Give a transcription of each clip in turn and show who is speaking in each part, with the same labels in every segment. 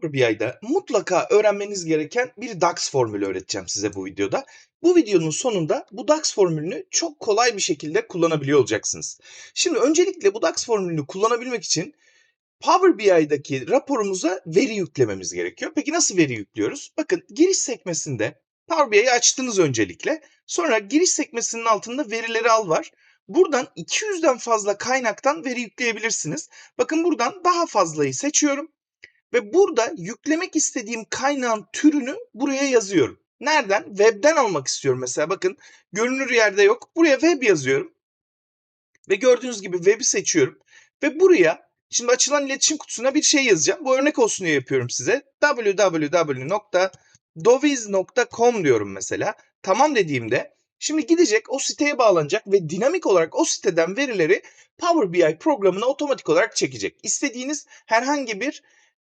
Speaker 1: Power BI'da mutlaka öğrenmeniz gereken bir DAX formülü öğreteceğim size bu videoda. Bu videonun sonunda bu DAX formülünü çok kolay bir şekilde kullanabiliyor olacaksınız. Şimdi öncelikle bu DAX formülünü kullanabilmek için Power BI'daki raporumuza veri yüklememiz gerekiyor. Peki nasıl veri yüklüyoruz? Bakın giriş sekmesinde Power BI'yi açtınız öncelikle. Sonra giriş sekmesinin altında verileri al var. Buradan 200'den fazla kaynaktan veri yükleyebilirsiniz. Bakın buradan daha fazlayı seçiyorum. Ve burada yüklemek istediğim kaynağın türünü buraya yazıyorum. Nereden? Web'den almak istiyorum mesela. Bakın görünür yerde yok. Buraya web yazıyorum. Ve gördüğünüz gibi web'i seçiyorum. Ve buraya şimdi açılan iletişim kutusuna bir şey yazacağım. Bu örnek olsun diye yapıyorum size. www.doviz.com diyorum mesela. Tamam dediğimde şimdi gidecek o siteye bağlanacak ve dinamik olarak o siteden verileri Power BI programına otomatik olarak çekecek. İstediğiniz herhangi bir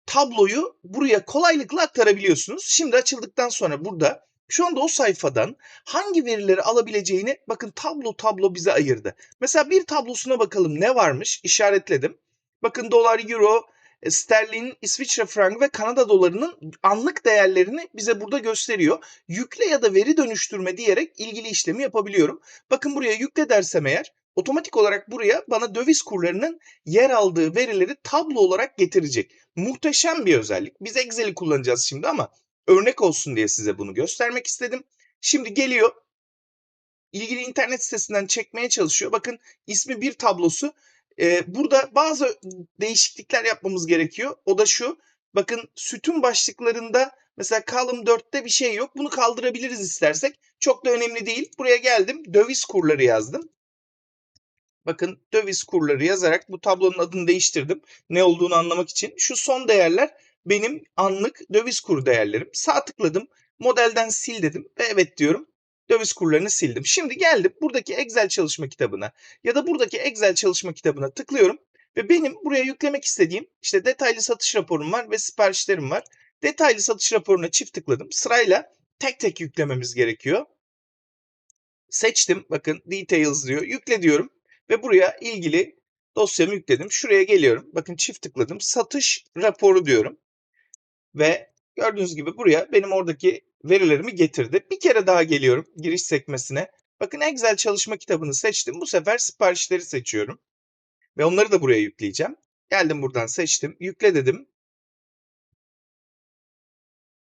Speaker 1: tabloyu buraya kolaylıkla aktarabiliyorsunuz. Şimdi açıldıktan sonra burada şu anda o sayfadan hangi verileri alabileceğini bakın tablo tablo bize ayırdı. Mesela bir tablosuna bakalım ne varmış işaretledim. Bakın dolar, euro, e, sterlin, İsviçre frangı ve Kanada dolarının anlık değerlerini bize burada gösteriyor. Yükle ya da veri dönüştürme diyerek ilgili işlemi yapabiliyorum. Bakın buraya yükle dersem eğer otomatik olarak buraya bana döviz kurlarının yer aldığı verileri tablo olarak getirecek. Muhteşem bir özellik. Biz Excel'i kullanacağız şimdi ama örnek olsun diye size bunu göstermek istedim. Şimdi geliyor. ilgili internet sitesinden çekmeye çalışıyor. Bakın ismi bir tablosu. Ee, burada bazı değişiklikler yapmamız gerekiyor. O da şu. Bakın sütun başlıklarında mesela column 4'te bir şey yok. Bunu kaldırabiliriz istersek. Çok da önemli değil. Buraya geldim. Döviz kurları yazdım. Bakın döviz kurları yazarak bu tablonun adını değiştirdim. Ne olduğunu anlamak için. Şu son değerler benim anlık döviz kur değerlerim. Sağ tıkladım. Modelden sil dedim ve evet diyorum. Döviz kurlarını sildim. Şimdi geldim buradaki Excel çalışma kitabına ya da buradaki Excel çalışma kitabına tıklıyorum ve benim buraya yüklemek istediğim işte detaylı satış raporum var ve siparişlerim var. Detaylı satış raporuna çift tıkladım. Sırayla tek tek yüklememiz gerekiyor. Seçtim. Bakın details diyor. Yükle diyorum ve buraya ilgili dosyamı yükledim. Şuraya geliyorum. Bakın çift tıkladım. Satış raporu diyorum. Ve gördüğünüz gibi buraya benim oradaki verilerimi getirdi. Bir kere daha geliyorum giriş sekmesine. Bakın Excel çalışma kitabını seçtim. Bu sefer siparişleri seçiyorum. Ve onları da buraya yükleyeceğim. Geldim buradan seçtim. Yükle dedim.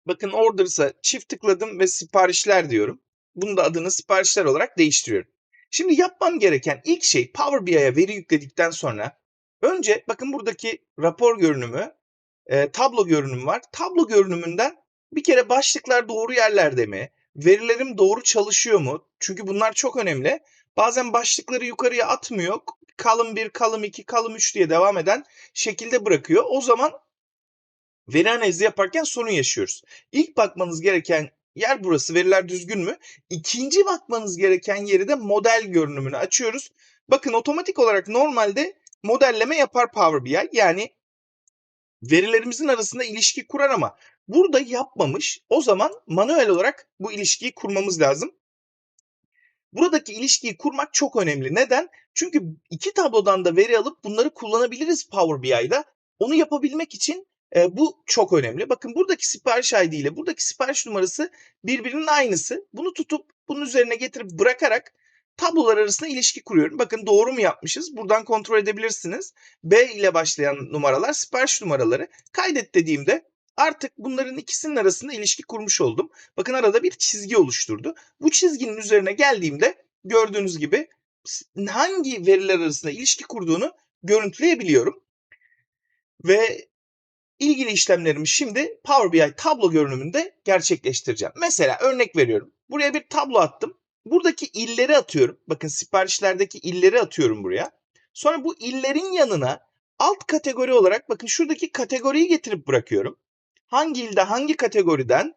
Speaker 1: Bakın orders'a çift tıkladım ve siparişler diyorum. Bunun da adını siparişler olarak değiştiriyorum. Şimdi yapmam gereken ilk şey Power BI'ye veri yükledikten sonra önce bakın buradaki rapor görünümü, e, tablo görünümü var. Tablo görünümünden bir kere başlıklar doğru yerlerde mi? Verilerim doğru çalışıyor mu? Çünkü bunlar çok önemli. Bazen başlıkları yukarıya atmıyor. Kalım 1, kalım 2, kalım 3 diye devam eden şekilde bırakıyor. O zaman veri analizi yaparken sorun yaşıyoruz. İlk bakmanız gereken yer burası. Veriler düzgün mü? İkinci bakmanız gereken yeri de model görünümünü açıyoruz. Bakın otomatik olarak normalde modelleme yapar Power BI. Yani verilerimizin arasında ilişki kurar ama burada yapmamış. O zaman manuel olarak bu ilişkiyi kurmamız lazım. Buradaki ilişkiyi kurmak çok önemli. Neden? Çünkü iki tablodan da veri alıp bunları kullanabiliriz Power BI'da. Onu yapabilmek için e, bu çok önemli. Bakın buradaki sipariş ID ile buradaki sipariş numarası birbirinin aynısı. Bunu tutup bunun üzerine getirip bırakarak tablolar arasında ilişki kuruyorum. Bakın doğru mu yapmışız? Buradan kontrol edebilirsiniz. B ile başlayan numaralar sipariş numaraları. Kaydet dediğimde artık bunların ikisinin arasında ilişki kurmuş oldum. Bakın arada bir çizgi oluşturdu. Bu çizginin üzerine geldiğimde gördüğünüz gibi hangi veriler arasında ilişki kurduğunu görüntüleyebiliyorum. Ve ilgili işlemlerimi şimdi Power BI tablo görünümünde gerçekleştireceğim. Mesela örnek veriyorum. Buraya bir tablo attım. Buradaki illeri atıyorum. Bakın siparişlerdeki illeri atıyorum buraya. Sonra bu illerin yanına alt kategori olarak bakın şuradaki kategoriyi getirip bırakıyorum. Hangi ilde hangi kategoriden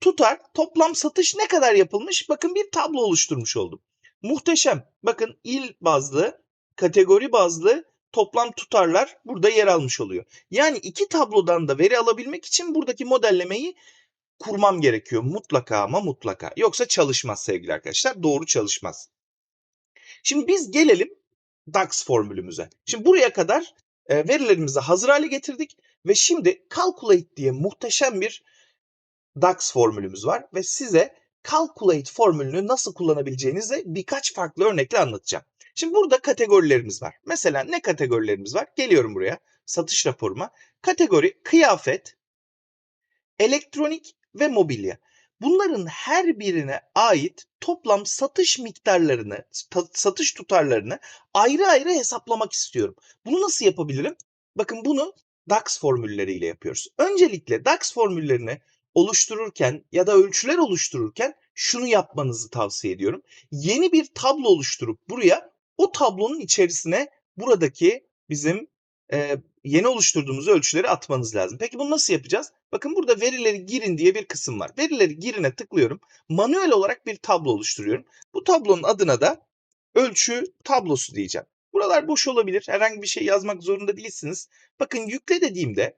Speaker 1: tutar toplam satış ne kadar yapılmış bakın bir tablo oluşturmuş oldum. Muhteşem. Bakın il bazlı, kategori bazlı toplam tutarlar burada yer almış oluyor. Yani iki tablodan da veri alabilmek için buradaki modellemeyi kurmam gerekiyor. Mutlaka ama mutlaka. Yoksa çalışmaz sevgili arkadaşlar. Doğru çalışmaz. Şimdi biz gelelim DAX formülümüze. Şimdi buraya kadar e, verilerimizi hazır hale getirdik ve şimdi calculate diye muhteşem bir DAX formülümüz var ve size calculate formülünü nasıl kullanabileceğinizi birkaç farklı örnekle anlatacağım. Şimdi burada kategorilerimiz var. Mesela ne kategorilerimiz var? Geliyorum buraya satış raporuma. Kategori kıyafet, elektronik ve mobilya. Bunların her birine ait toplam satış miktarlarını, satış tutarlarını ayrı ayrı hesaplamak istiyorum. Bunu nasıl yapabilirim? Bakın bunu DAX formülleriyle yapıyoruz. Öncelikle DAX formüllerini oluştururken ya da ölçüler oluştururken şunu yapmanızı tavsiye ediyorum. Yeni bir tablo oluşturup buraya o tablonun içerisine buradaki bizim e, yeni oluşturduğumuz ölçüleri atmanız lazım. Peki bunu nasıl yapacağız? Bakın burada verileri girin diye bir kısım var. Verileri girine tıklıyorum. Manuel olarak bir tablo oluşturuyorum. Bu tablonun adına da ölçü tablosu diyeceğim. Buralar boş olabilir. Herhangi bir şey yazmak zorunda değilsiniz. Bakın yükle dediğimde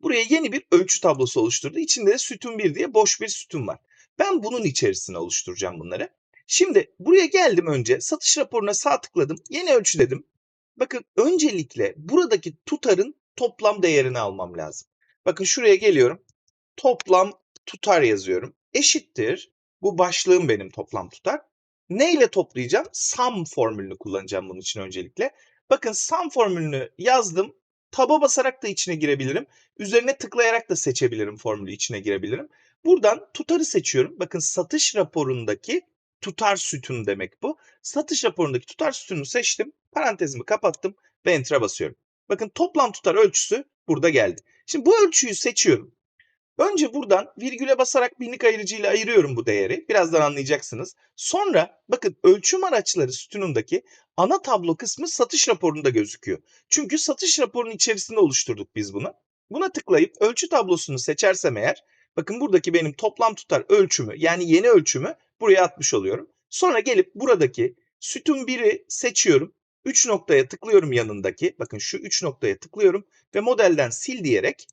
Speaker 1: buraya yeni bir ölçü tablosu oluşturdu. İçinde de sütun 1 diye boş bir sütun var. Ben bunun içerisine oluşturacağım bunları. Şimdi buraya geldim önce. Satış raporuna sağ tıkladım. Yeni ölçü dedim. Bakın öncelikle buradaki tutarın toplam değerini almam lazım. Bakın şuraya geliyorum. Toplam tutar yazıyorum. Eşittir. Bu başlığım benim toplam tutar. Ne ile toplayacağım? Sum formülünü kullanacağım bunun için öncelikle. Bakın sum formülünü yazdım. Taba basarak da içine girebilirim. Üzerine tıklayarak da seçebilirim formülü içine girebilirim. Buradan tutarı seçiyorum. Bakın satış raporundaki tutar sütun demek bu. Satış raporundaki tutar sütununu seçtim. Parantezimi kapattım ve enter'a basıyorum. Bakın toplam tutar ölçüsü burada geldi. Şimdi bu ölçüyü seçiyorum. Önce buradan virgüle basarak binlik ayırıcıyla ayırıyorum bu değeri. Birazdan anlayacaksınız. Sonra bakın ölçüm araçları sütunundaki ana tablo kısmı satış raporunda gözüküyor. Çünkü satış raporunun içerisinde oluşturduk biz bunu. Buna tıklayıp ölçü tablosunu seçersem eğer bakın buradaki benim toplam tutar ölçümü yani yeni ölçümü buraya atmış oluyorum. Sonra gelip buradaki sütun 1'i seçiyorum. 3 noktaya tıklıyorum yanındaki. Bakın şu 3 noktaya tıklıyorum ve modelden sil diyerek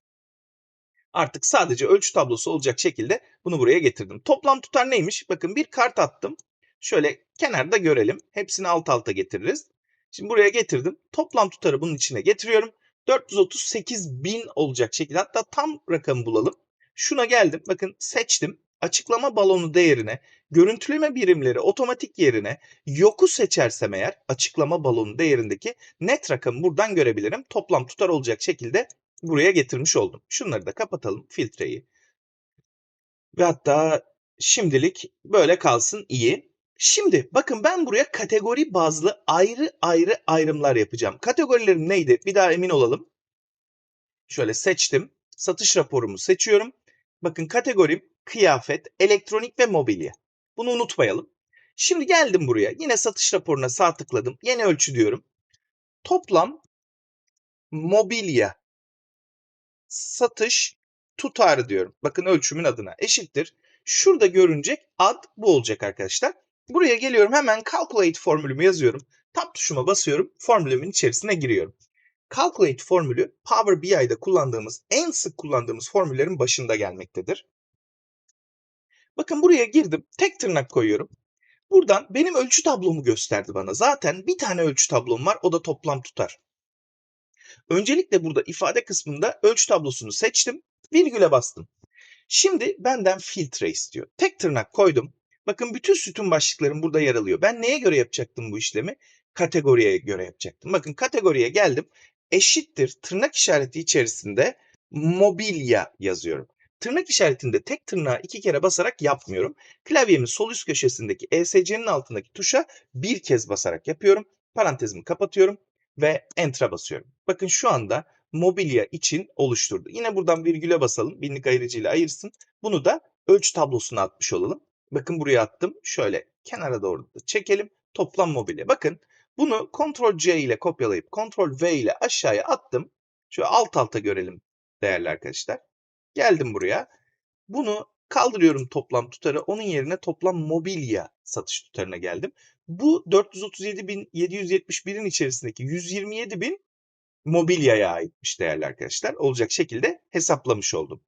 Speaker 1: artık sadece ölçü tablosu olacak şekilde bunu buraya getirdim. Toplam tutar neymiş? Bakın bir kart attım. Şöyle kenarda görelim. Hepsini alt alta getiririz. Şimdi buraya getirdim. Toplam tutarı bunun içine getiriyorum. 438 bin olacak şekilde. Hatta tam rakamı bulalım. Şuna geldim. Bakın seçtim. Açıklama balonu değerine, görüntüleme birimleri otomatik yerine yoku seçersem eğer açıklama balonu değerindeki net rakamı buradan görebilirim. Toplam tutar olacak şekilde buraya getirmiş oldum. Şunları da kapatalım filtreyi. Ve hatta şimdilik böyle kalsın iyi. Şimdi bakın ben buraya kategori bazlı ayrı ayrı ayrımlar yapacağım. Kategorilerim neydi? Bir daha emin olalım. Şöyle seçtim. Satış raporumu seçiyorum. Bakın kategorim kıyafet, elektronik ve mobilya. Bunu unutmayalım. Şimdi geldim buraya. Yine satış raporuna sağ tıkladım. Yeni ölçü diyorum. Toplam mobilya satış tutarı diyorum. Bakın ölçümün adına eşittir. Şurada görünecek ad bu olacak arkadaşlar. Buraya geliyorum hemen calculate formülümü yazıyorum. Tab tuşuma basıyorum. Formülümün içerisine giriyorum. Calculate formülü Power BI'de kullandığımız en sık kullandığımız formüllerin başında gelmektedir. Bakın buraya girdim. Tek tırnak koyuyorum. Buradan benim ölçü tablomu gösterdi bana. Zaten bir tane ölçü tablom var. O da toplam tutar. Öncelikle burada ifade kısmında ölçü tablosunu seçtim. Virgüle bastım. Şimdi benden filtre istiyor. Tek tırnak koydum. Bakın bütün sütun başlıklarım burada yer alıyor. Ben neye göre yapacaktım bu işlemi? Kategoriye göre yapacaktım. Bakın kategoriye geldim. Eşittir tırnak işareti içerisinde mobilya yazıyorum. Tırnak işaretinde tek tırnağı iki kere basarak yapmıyorum. Klavyemin sol üst köşesindeki ESC'nin altındaki tuşa bir kez basarak yapıyorum. Parantezimi kapatıyorum ve Enter'a basıyorum. Bakın şu anda mobilya için oluşturdu. Yine buradan virgüle basalım. Binlik ayırıcıyla ayırsın. Bunu da ölçü tablosuna atmış olalım. Bakın buraya attım. Şöyle kenara doğru çekelim. Toplam mobilya. Bakın bunu Ctrl C ile kopyalayıp Ctrl V ile aşağıya attım. Şöyle alt alta görelim değerli arkadaşlar. Geldim buraya. Bunu kaldırıyorum toplam tutarı. Onun yerine toplam mobilya satış tutarına geldim. Bu 437.771'in içerisindeki 127.000 mobilyaya aitmiş değerli arkadaşlar. Olacak şekilde hesaplamış oldum.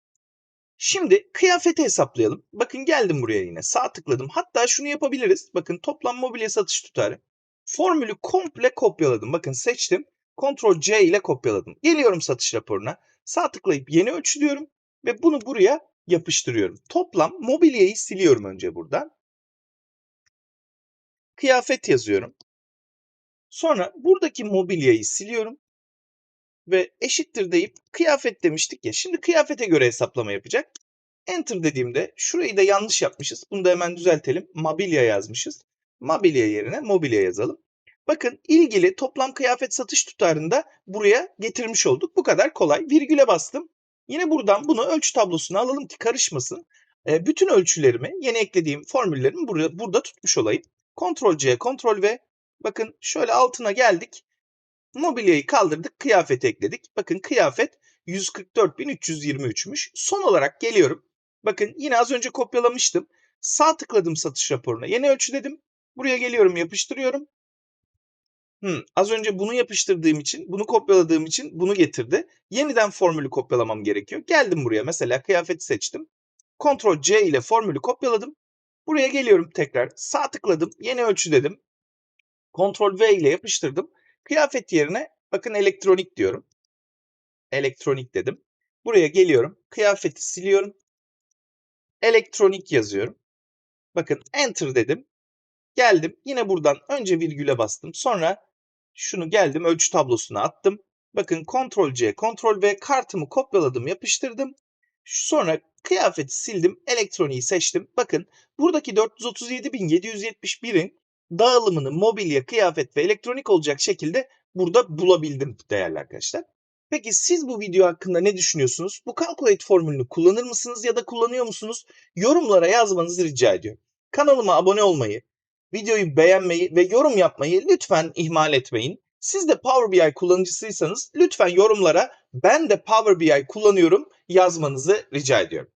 Speaker 1: Şimdi kıyafeti hesaplayalım. Bakın geldim buraya yine sağ tıkladım. Hatta şunu yapabiliriz. Bakın toplam mobilya satış tutarı. Formülü komple kopyaladım. Bakın seçtim. Ctrl C ile kopyaladım. Geliyorum satış raporuna. Sağ tıklayıp yeni ölçü diyorum ve bunu buraya yapıştırıyorum. Toplam mobilyayı siliyorum önce buradan. Kıyafet yazıyorum. Sonra buradaki mobilyayı siliyorum ve eşittir deyip kıyafet demiştik ya. Şimdi kıyafete göre hesaplama yapacak. Enter dediğimde şurayı da yanlış yapmışız. Bunu da hemen düzeltelim. Mobilya yazmışız. Mobilya yerine mobilya yazalım. Bakın ilgili toplam kıyafet satış tutarını da buraya getirmiş olduk. Bu kadar kolay. Virgüle bastım. Yine buradan bunu ölçü tablosuna alalım ki karışmasın. E, bütün ölçülerimi, yeni eklediğim formüllerimi burada, burada tutmuş olayım. Ctrl C, Ctrl V. Bakın şöyle altına geldik. Mobilyayı kaldırdık, kıyafeti ekledik. Bakın kıyafet 144.323'müş. Son olarak geliyorum. Bakın yine az önce kopyalamıştım. Sağ tıkladım satış raporuna. Yeni ölçü dedim. Buraya geliyorum, yapıştırıyorum. Hmm, az önce bunu yapıştırdığım için, bunu kopyaladığım için bunu getirdi. Yeniden formülü kopyalamam gerekiyor. Geldim buraya mesela kıyafeti seçtim. Ctrl C ile formülü kopyaladım. Buraya geliyorum tekrar. Sağ tıkladım. Yeni ölçü dedim. Ctrl V ile yapıştırdım. Kıyafet yerine bakın elektronik diyorum. Elektronik dedim. Buraya geliyorum. Kıyafeti siliyorum. Elektronik yazıyorum. Bakın enter dedim. Geldim. Yine buradan önce virgüle bastım. Sonra şunu geldim ölçü tablosuna attım. Bakın Ctrl C, Ctrl V kartımı kopyaladım, yapıştırdım. Sonra kıyafeti sildim, elektroniği seçtim. Bakın buradaki 437.771'in dağılımını mobilya, kıyafet ve elektronik olacak şekilde burada bulabildim değerli arkadaşlar. Peki siz bu video hakkında ne düşünüyorsunuz? Bu Calculate formülünü kullanır mısınız ya da kullanıyor musunuz? Yorumlara yazmanızı rica ediyorum. Kanalıma abone olmayı, videoyu beğenmeyi ve yorum yapmayı lütfen ihmal etmeyin. Siz de Power BI kullanıcısıysanız lütfen yorumlara ben de Power BI kullanıyorum yazmanızı rica ediyorum.